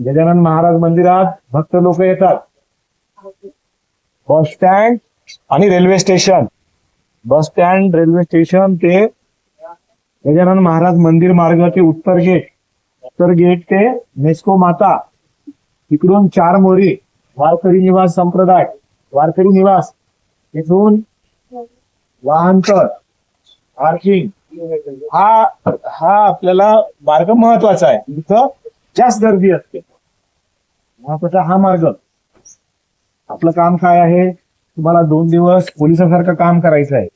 गजानन महाराज मंदिरात भक्त लोक येतात. बस स्टँड आणि railway station. Bus stand railway station ते गजानन महाराज मंदिर मार्ग ते उत्तर गेट. उत्तर गेट ते मेस्को माता. इकडून चार मोरी वारकरी निवास संप्रदाय वारकरी निवास. इथून वाहनतळ पार्किंग. हा हा आपल्याला मार्ग महत्त्वाचा आहे. इथं जास्त गर्दी असते. महत्त्वाचा हा मार्ग. आपलं काम काय आहे? तुम्हाला दोन दिवस पोलिसांसारखं काम करायचं आहे.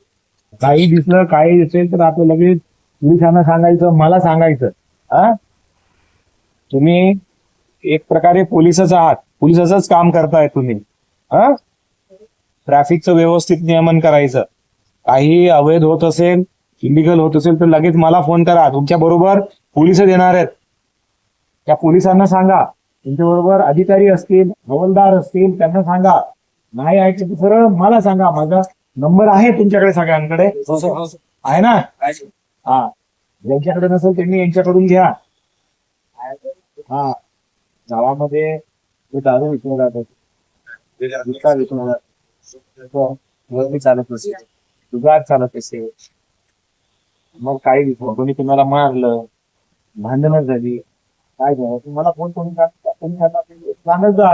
काही दिसलं काही असेल तर आपलं लगेच पोलिसांना सांगायचं मला सांगायचं. हा? तुम्ही एक प्रकारे पोलिसच आहात. पोलिसाचंच काम करताय तुम्ही. हा? ट्रॅफिकचं व्यवस्थित नियमन करायचं. काही अवैध होत असेल इलिगल होत असेल तर लगेच मला फोन करा. तुमच्या बरोबर पोलीस येणार आहेत. त्या पोलिसांना सांगा. तुमच्या बरोबर अधिकारी असतील हवालदार असतील त्यांना सांगा. नाही ऐकलं तर सरळ मला सांगा. माझा नंबर आहे तुमच्याकडे सगळ्यांकडे. आहे ना? हा. ज्यांच्याकडे नसेल त्यांनी यांच्याकडून घ्या. हा. गावामध्ये दारू विकलं जातं गुटखा विकला जातो वरती चालत नसे जुगार चालत असे मग काही कोणी तुम्हाला मारलं भांडणं झाली. काय झालं? तुम्हाला फोन कोणी तुम्ही आता ते सांगत जा.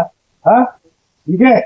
हा? ठीक आहे?